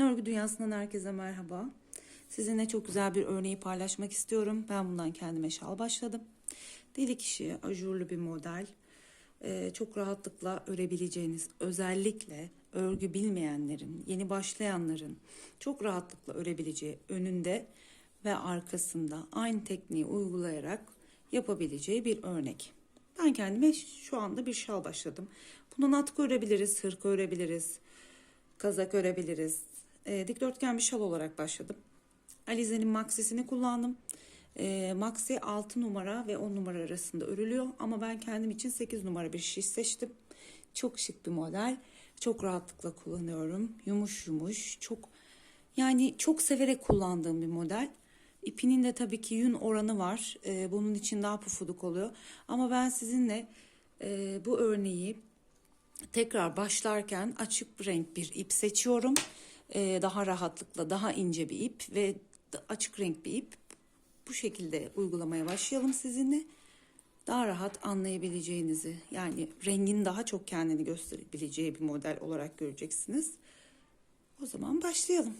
Örgü Dünyası'ndan herkese merhaba. Sizinle çok güzel bir örneği paylaşmak istiyorum. Ben bundan kendime şal başladım. Delik işi, ajurlu bir model. Ee, çok rahatlıkla örebileceğiniz, özellikle örgü bilmeyenlerin, yeni başlayanların çok rahatlıkla örebileceği önünde ve arkasında aynı tekniği uygulayarak yapabileceği bir örnek. Ben kendime şu anda bir şal başladım. Bundan atkı örebiliriz, hırka örebiliriz, kazak örebiliriz. E, dikdörtgen bir şal olarak başladım. Alize'nin maxisini kullandım. E, maxi 6 numara ve 10 numara arasında örülüyor. Ama ben kendim için 8 numara bir şiş seçtim. Çok şık bir model. Çok rahatlıkla kullanıyorum. Yumuş yumuş. Çok yani çok severek kullandığım bir model. İpinin de tabii ki yün oranı var. E, bunun için daha pufuduk oluyor. Ama ben sizinle e, bu örneği tekrar başlarken açık renk bir ip seçiyorum. Ee, daha rahatlıkla daha ince bir ip ve açık renk bir ip. Bu şekilde uygulamaya başlayalım sizinle. Daha rahat anlayabileceğinizi yani rengin daha çok kendini gösterebileceği bir model olarak göreceksiniz. O zaman başlayalım.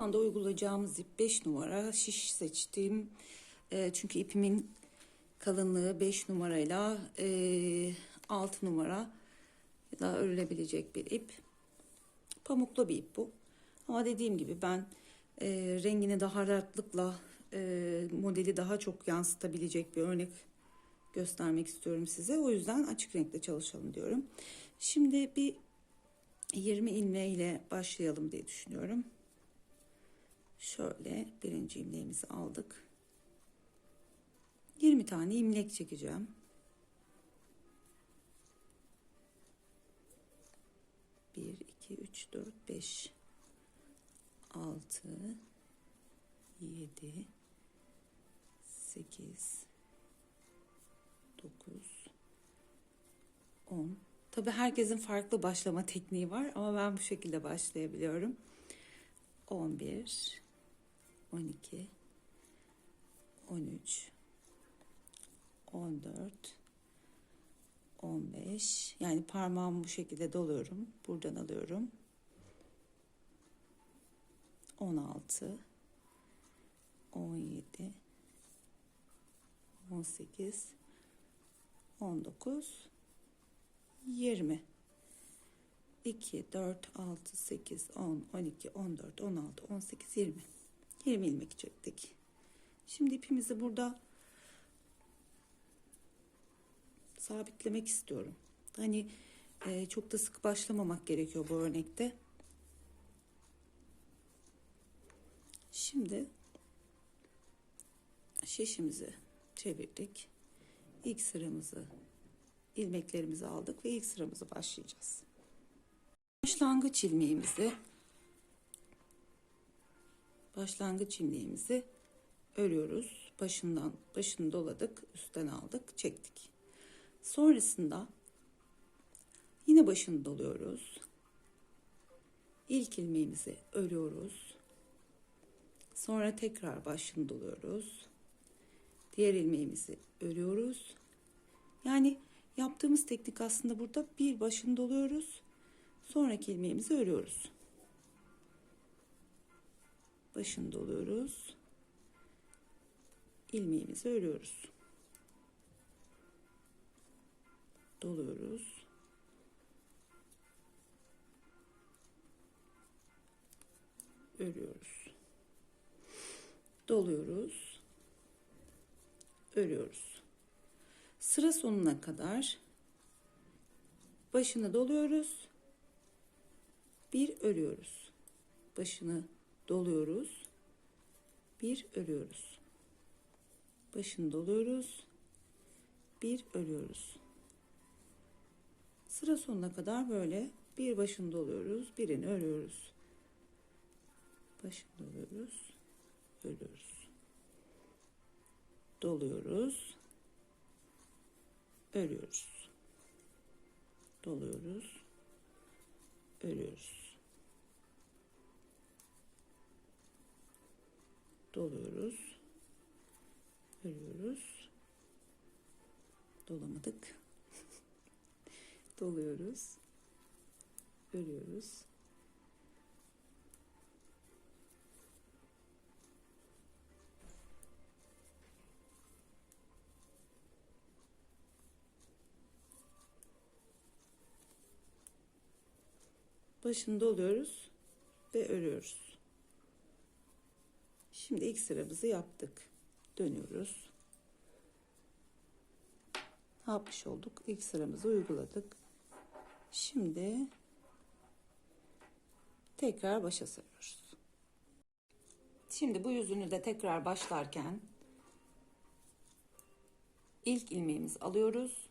Şu anda uygulayacağımız ip 5 numara şiş seçtim. E, çünkü ipimin kalınlığı 5 numarayla e, 6 numara da örülebilecek bir ip. Pamuklu bir ip bu. Ama dediğim gibi ben e, rengini daha rahatlıkla e, modeli daha çok yansıtabilecek bir örnek göstermek istiyorum size. O yüzden açık renkle çalışalım diyorum. Şimdi bir 20 ilmeği ile başlayalım diye düşünüyorum. Şöyle birinci ilmeğimizi aldık. 20 tane ilmek çekeceğim. 2, 3, 4, 5, 6, 7, 8, 9, 10. Tabi herkesin farklı başlama tekniği var ama ben bu şekilde başlayabiliyorum. 11, 12, 13, 14, 15 yani parmağımı bu şekilde doluyorum. Buradan alıyorum. 16 17 18 19 20 2 4 6 8 10 12 14 16 18 20 20 ilmek çektik. Şimdi ipimizi burada sabitlemek istiyorum. Hani e, çok da sık başlamamak gerekiyor bu örnekte. Şimdi şişimizi çevirdik. İlk sıramızı ilmeklerimizi aldık ve ilk sıramızı başlayacağız. Başlangıç ilmeğimizi başlangıç ilmeğimizi örüyoruz. Başından başını doladık, üstten aldık, çektik. Sonrasında yine başını doluyoruz. İlk ilmeğimizi örüyoruz. Sonra tekrar başını doluyoruz. Diğer ilmeğimizi örüyoruz. Yani yaptığımız teknik aslında burada bir başını doluyoruz. Sonraki ilmeğimizi örüyoruz. Başını doluyoruz. ilmeğimizi örüyoruz. Doluyoruz. Örüyoruz. Doluyoruz. Örüyoruz. Sıra sonuna kadar başını doluyoruz. Bir örüyoruz. Başını doluyoruz. Bir örüyoruz. Başını doluyoruz. Bir örüyoruz. Sıra sonuna kadar böyle bir başını doluyoruz, birini örüyoruz. Başını doluyoruz, örüyoruz. Doluyoruz, örüyoruz. Doluyoruz, örüyoruz. Doluyoruz, örüyoruz. Dolamadık doluyoruz. Örüyoruz. başını doluyoruz ve örüyoruz. Şimdi ilk sıramızı yaptık. Dönüyoruz. Ne yapmış olduk? İlk sıramızı uyguladık. Şimdi tekrar başa sarıyoruz. Şimdi bu yüzünü de tekrar başlarken ilk ilmeğimizi alıyoruz.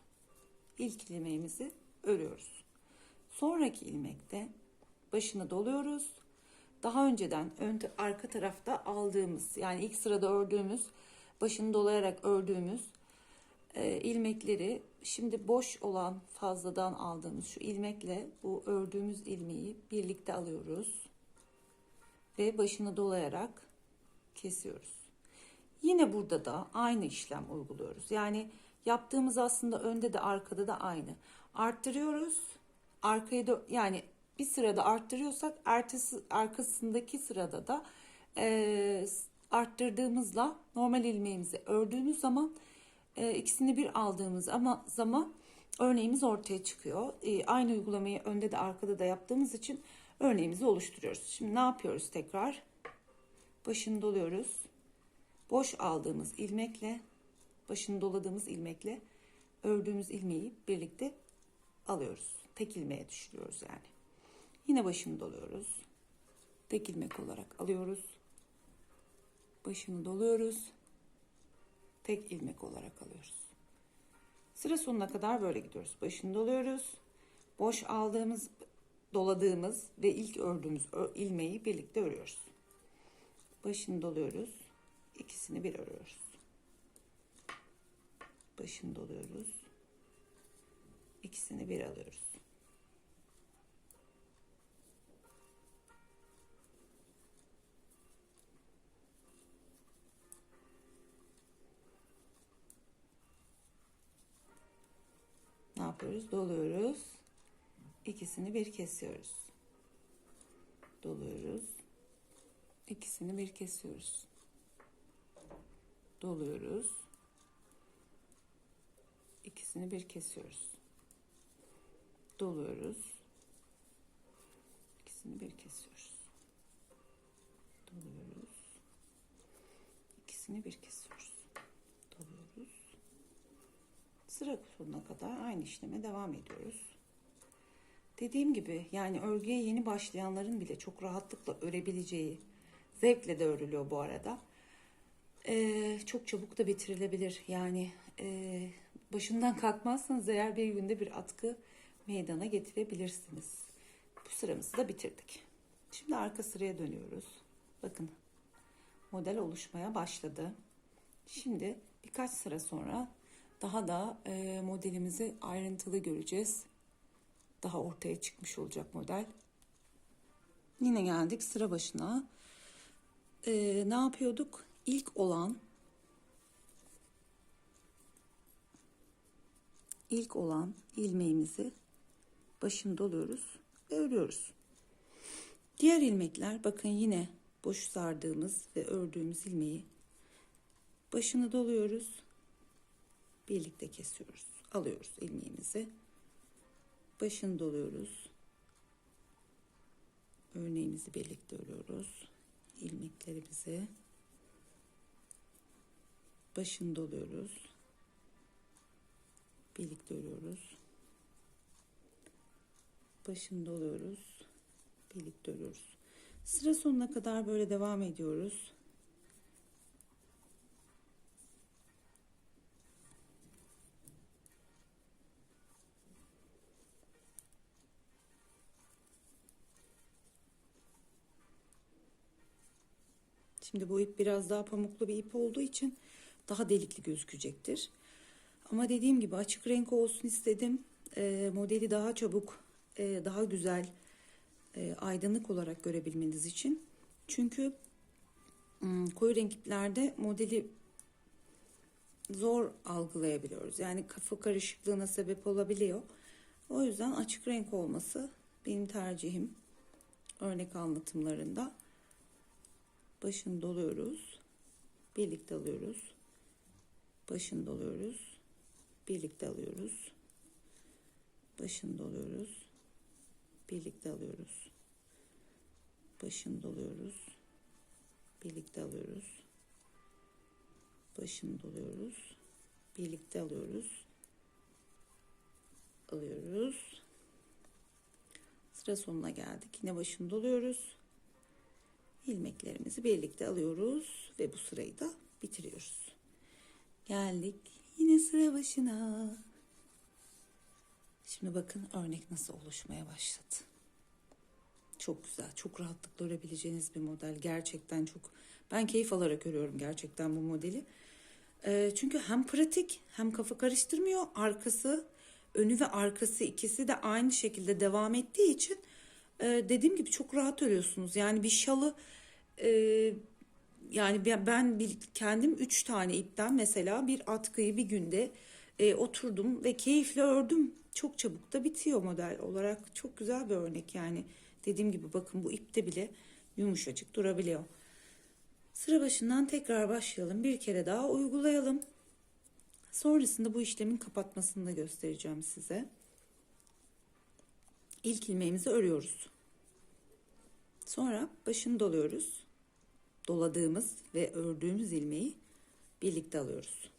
İlk ilmeğimizi örüyoruz. Sonraki ilmekte başını doluyoruz. Daha önceden ön arka tarafta aldığımız yani ilk sırada ördüğümüz başını dolayarak ördüğümüz e, ilmekleri şimdi boş olan fazladan aldığımız şu ilmekle bu ördüğümüz ilmeği birlikte alıyoruz ve başını dolayarak kesiyoruz. Yine burada da aynı işlem uyguluyoruz. Yani yaptığımız aslında önde de arkada da aynı. Arttırıyoruz. Arkayı da yani bir sırada arttırıyorsak ertesi arkasındaki sırada da e, arttırdığımızla normal ilmeğimizi ördüğümüz zaman e, ikisini bir aldığımız ama zaman örneğimiz ortaya çıkıyor. E, aynı uygulamayı önde de arkada da yaptığımız için örneğimizi oluşturuyoruz. Şimdi ne yapıyoruz tekrar? Başını doluyoruz. Boş aldığımız ilmekle başını doladığımız ilmekle ördüğümüz ilmeği birlikte alıyoruz. Tek ilmeğe düşürüyoruz yani. Yine başını doluyoruz. Tek ilmek olarak alıyoruz. Başını doluyoruz. Tek ilmek olarak alıyoruz. Sıra sonuna kadar böyle gidiyoruz. Başını doluyoruz. Boş aldığımız, doladığımız ve ilk ördüğümüz ilmeği birlikte örüyoruz. Başını doluyoruz. İkisini bir örüyoruz. Başını doluyoruz. İkisini bir alıyoruz. Yapıyoruz? Doluyoruz. İkisini bir kesiyoruz. Doluyoruz. İkisini bir kesiyoruz. Doluyoruz. İkisini bir kesiyoruz. Doluyoruz. İkisini bir kesiyoruz. Doluyoruz. İkisini bir kesiyoruz. Doluyoruz. Sıra sonuna kadar aynı işleme devam ediyoruz. Dediğim gibi yani örgüye yeni başlayanların bile çok rahatlıkla örebileceği, zevkle de örülüyor bu arada. Ee, çok çabuk da bitirilebilir. Yani e, başından kalkmazsanız eğer bir günde bir atkı meydana getirebilirsiniz. Bu sıramızı da bitirdik. Şimdi arka sıraya dönüyoruz. Bakın model oluşmaya başladı. Şimdi birkaç sıra sonra daha da e, modelimizi ayrıntılı göreceğiz. Daha ortaya çıkmış olacak model. Yine geldik sıra başına. E, ne yapıyorduk? İlk olan ilk olan ilmeğimizi başını doluyoruz ve örüyoruz. Diğer ilmekler bakın yine boş sardığımız ve ördüğümüz ilmeği başını doluyoruz. Birlikte kesiyoruz. Alıyoruz ilmeğimizi. Başını doluyoruz. Örneğimizi birlikte örüyoruz. ilmeklerimizi başını doluyoruz. Birlikte örüyoruz. Başını doluyoruz. Birlikte örüyoruz. Sıra sonuna kadar böyle devam ediyoruz. Şimdi bu ip biraz daha pamuklu bir ip olduğu için daha delikli gözükecektir. Ama dediğim gibi açık renk olsun istedim. E, modeli daha çabuk, e, daha güzel, e, aydınlık olarak görebilmeniz için. Çünkü hmm, koyu renk iplerde modeli zor algılayabiliyoruz. Yani kafa karışıklığına sebep olabiliyor. O yüzden açık renk olması benim tercihim. Örnek anlatımlarında başını doluyoruz. Birlikte alıyoruz. Başını doluyoruz. Birlikte alıyoruz. Başını doluyoruz. birlikte alıyoruz. Başını doluyoruz. Birlikte alıyoruz. Başını doluyoruz. Birlikte alıyoruz. Alıyoruz. Sıra sonuna geldik. Yine başını doluyoruz. İlmeklerimizi birlikte alıyoruz ve bu sırayı da bitiriyoruz. Geldik yine sıra başına. Şimdi bakın örnek nasıl oluşmaya başladı. Çok güzel, çok rahatlıkla örebileceğiniz bir model. Gerçekten çok, ben keyif alarak örüyorum gerçekten bu modeli. Ee, çünkü hem pratik hem kafa karıştırmıyor. Arkası, önü ve arkası ikisi de aynı şekilde devam ettiği için e, dediğim gibi çok rahat örüyorsunuz. Yani bir şalı e, yani ben- bir, kendim üç tane ipten mesela bir atkıyı bir günde e, oturdum ve keyifle ördüm. Çok çabuk da bitiyor model olarak. Çok güzel bir örnek yani. Dediğim gibi bakın bu ipte bile yumuşacık durabiliyor. Sıra başından tekrar başlayalım. Bir kere daha uygulayalım. Sonrasında bu işlemin kapatmasını da göstereceğim size. İlk ilmeğimizi örüyoruz. Sonra başını doluyoruz. Doladığımız ve ördüğümüz ilmeği birlikte alıyoruz.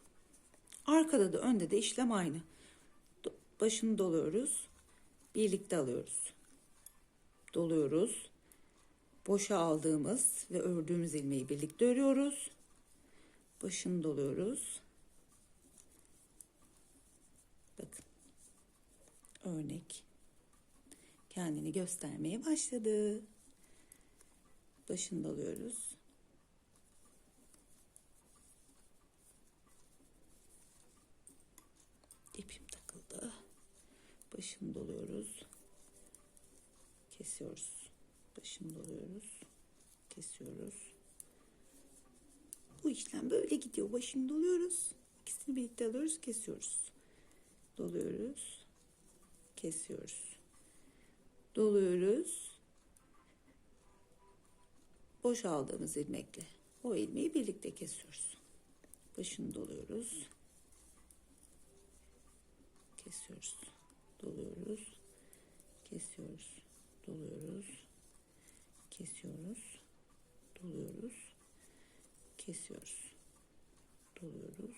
Arkada da önde de işlem aynı. Başını doluyoruz. Birlikte alıyoruz. Doluyoruz. Boşa aldığımız ve ördüğümüz ilmeği birlikte örüyoruz. Başını doluyoruz. Bakın. Örnek kendini göstermeye başladı. Başını doluyoruz. İpim takıldı. Başını doluyoruz. Kesiyoruz. Başını doluyoruz. Kesiyoruz. Bu işlem böyle gidiyor. Başını doluyoruz. İkisini birlikte alıyoruz. Kesiyoruz. Doluyoruz. Kesiyoruz. Doluyoruz. Boş aldığımız ilmekle o ilmeği birlikte kesiyoruz. Başını doluyoruz. Kesiyoruz. Doluyoruz. Kesiyoruz. Doluyoruz. Kesiyoruz. Doluyoruz. Kesiyoruz. Doluyoruz.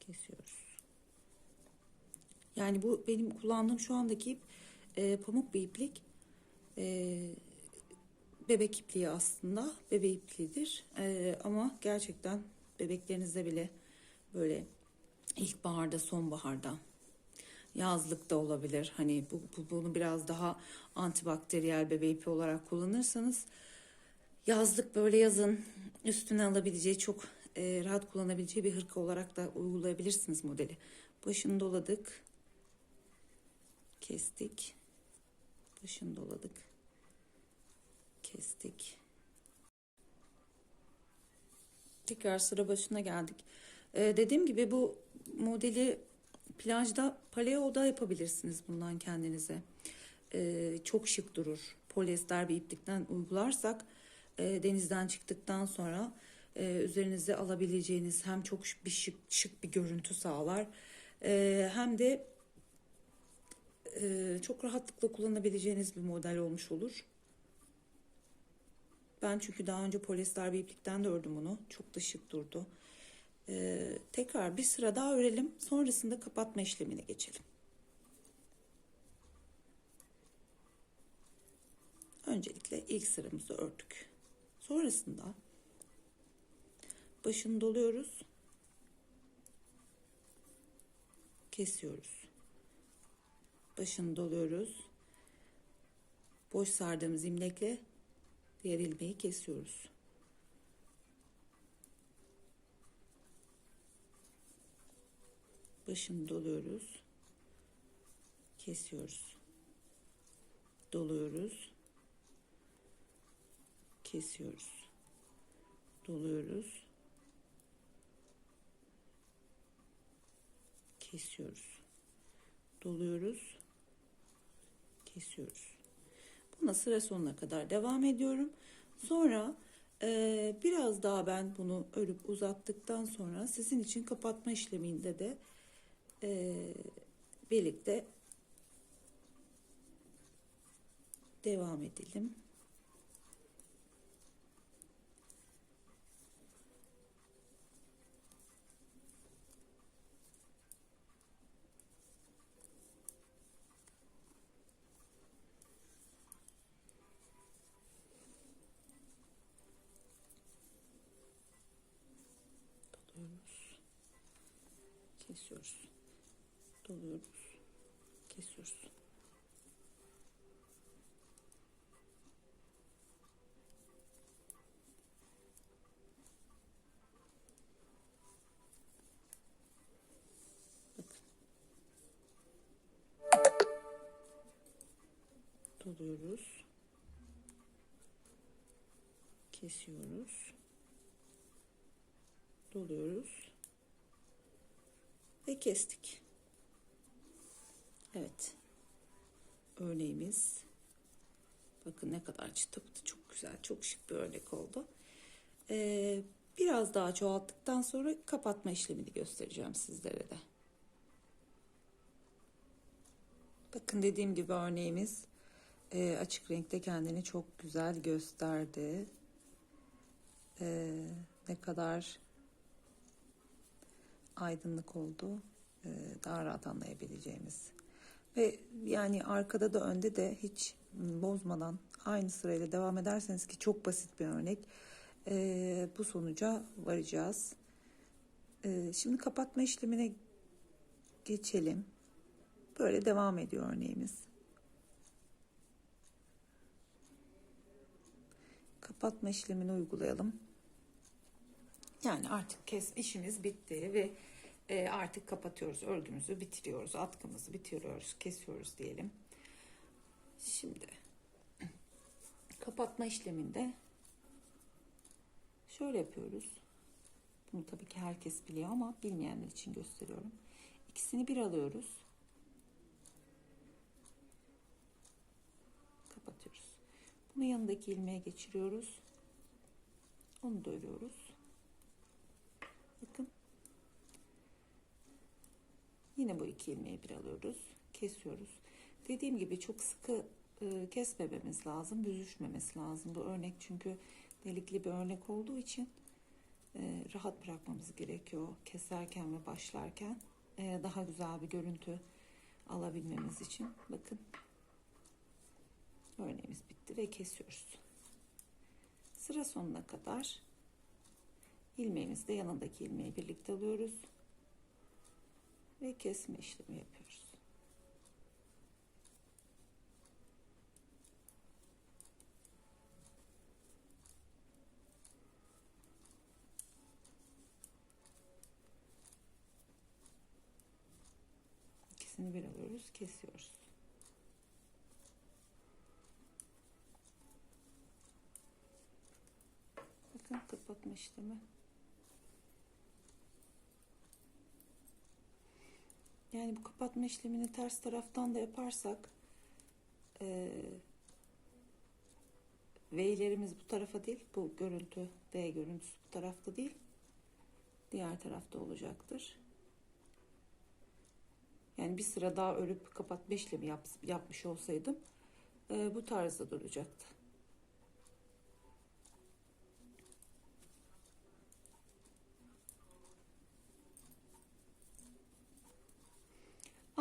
Kesiyoruz. Yani bu benim kullandığım şu andaki ip e, pamuk bir iplik. E, bebek ipliği aslında. Bebe ipliğidir. E, ama gerçekten bebeklerinizde bile böyle ilkbaharda, sonbaharda, yazlıkta olabilir. Hani bu, bu- bunu biraz daha antibakteriyel ipi olarak kullanırsanız yazlık böyle yazın üstüne alabileceği çok e, rahat kullanabileceği bir hırka olarak da uygulayabilirsiniz modeli. Başını doladık. Kestik. Başını doladık. Kestik. Tekrar sıra başına geldik. Ee, dediğim gibi bu modeli plajda, paleoda yapabilirsiniz bundan kendinize. Ee, çok şık durur. Polyester bir iplikten uygularsak e, denizden çıktıktan sonra e, üzerinize alabileceğiniz hem çok bir şık, şık bir görüntü sağlar e, hem de e, çok rahatlıkla kullanabileceğiniz bir model olmuş olur. Ben çünkü daha önce polyester bir iplikten de ördüm bunu. Çok da şık durdu. Ee, tekrar bir sıra daha örelim. Sonrasında kapatma işlemine geçelim. Öncelikle ilk sıramızı ördük. Sonrasında başını doluyoruz. Kesiyoruz. Başını doluyoruz. Boş sardığımız imlekle diğer ilmeği kesiyoruz. Başını doluyoruz. Kesiyoruz. Doluyoruz. Kesiyoruz. Doluyoruz. Kesiyoruz. Doluyoruz. Kesiyoruz. Buna sıra sonuna kadar devam ediyorum. Sonra e, biraz daha ben bunu örüp uzattıktan sonra sizin için kapatma işleminde de e, birlikte Devam edelim. Kesiyoruz. Doluyoruz. Kesiyoruz. doluyoruz. Kesiyoruz. Doluyoruz. Ve kestik. Evet. Örneğimiz. Bakın ne kadar çıtı çok güzel. Çok şık bir örnek oldu. Ee, biraz daha çoğalttıktan sonra kapatma işlemini göstereceğim sizlere de. Bakın dediğim gibi örneğimiz e, açık renkte kendini çok güzel gösterdi. E, ne kadar aydınlık oldu e, daha rahat anlayabileceğimiz. Ve yani arkada da önde de hiç bozmadan aynı sırayla devam ederseniz ki çok basit bir örnek e, bu sonuca varacağız. E, şimdi kapatma işlemine geçelim. Böyle devam ediyor örneğimiz. Kapatma işlemini uygulayalım. Yani artık kes işimiz bitti ve e, artık kapatıyoruz örgümüzü bitiriyoruz atkımızı bitiriyoruz kesiyoruz diyelim. Şimdi kapatma işleminde şöyle yapıyoruz. Bunu tabii ki herkes biliyor ama bilmeyenler için gösteriyorum. İkisini bir alıyoruz. Kapatıyoruz. Bunu yanındaki ilmeğe geçiriyoruz. Onu da örüyoruz. Bakın. Yine bu iki ilmeği bir alıyoruz. Kesiyoruz. Dediğim gibi çok sıkı e, kesmememiz lazım. Büzüşmemesi lazım. Bu örnek çünkü delikli bir örnek olduğu için e, rahat bırakmamız gerekiyor. Keserken ve başlarken e, daha güzel bir görüntü alabilmemiz için. Bakın. Örneğimiz bitti ve kesiyoruz. Sıra sonuna kadar ilmeğimizde yanındaki ilmeği birlikte alıyoruz ve kesme işlemi yapıyoruz. İkisini bir alıyoruz, kesiyoruz. Bakın kapatma işlemi. Yani bu kapatma işlemini ters taraftan da yaparsak e, V'lerimiz bu tarafa değil. Bu görüntü V görüntüsü bu tarafta değil. Diğer tarafta olacaktır. Yani bir sıra daha örüp kapatma işlemi yap, yapmış olsaydım e, bu tarzda duracaktı.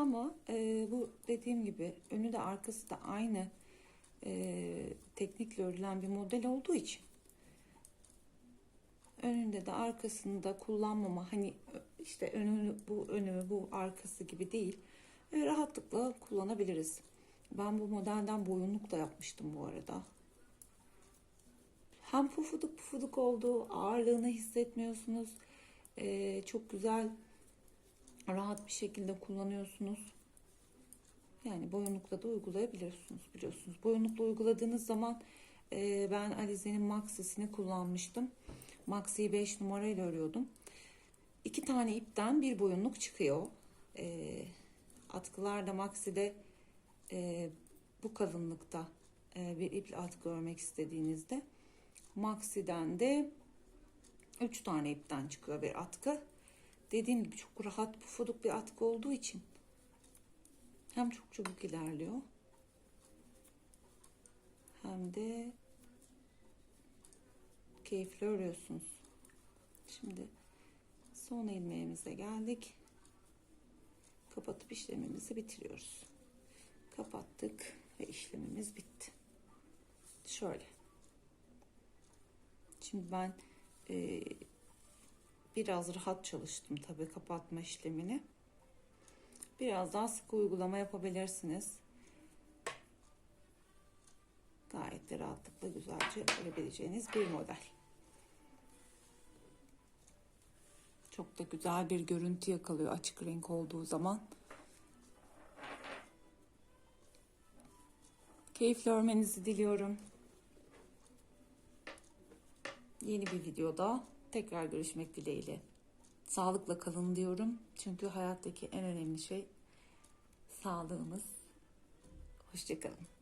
Ama e, bu dediğim gibi önü de arkası da aynı e, teknikle örülen bir model olduğu için önünde de arkasında kullanmama hani işte önü bu önü bu arkası gibi değil e, rahatlıkla kullanabiliriz. Ben bu modelden boyunluk da yapmıştım bu arada. Hem pufuduk pufuduk oldu ağırlığını hissetmiyorsunuz. E, çok güzel rahat bir şekilde kullanıyorsunuz. Yani boyunlukla da uygulayabiliyorsunuz biliyorsunuz. Boyunlukla uyguladığınız zaman e, ben Alize'nin Maxi'sini kullanmıştım. Maxi'yi 5 numarayla örüyordum. İki tane ipten bir boyunluk çıkıyor. E, atkılarda Maxi'de e, bu kalınlıkta e, bir ip atkı örmek istediğinizde Maxi'den de 3 tane ipten çıkıyor bir atkı dediğim gibi çok rahat pufuduk bir atkı olduğu için hem çok çabuk ilerliyor hem de keyifli örüyorsunuz. Şimdi son ilmeğimize geldik. Kapatıp işlemimizi bitiriyoruz. Kapattık ve işlemimiz bitti. Şöyle. Şimdi ben e, biraz rahat çalıştım tabii kapatma işlemini. Biraz daha sıkı uygulama yapabilirsiniz. Gayet de rahatlıkla güzelce örebileceğiniz bir model. Çok da güzel bir görüntü yakalıyor açık renk olduğu zaman. Keyifli örmenizi diliyorum. Yeni bir videoda tekrar görüşmek dileğiyle. Sağlıkla kalın diyorum. Çünkü hayattaki en önemli şey sağlığımız. Hoşçakalın.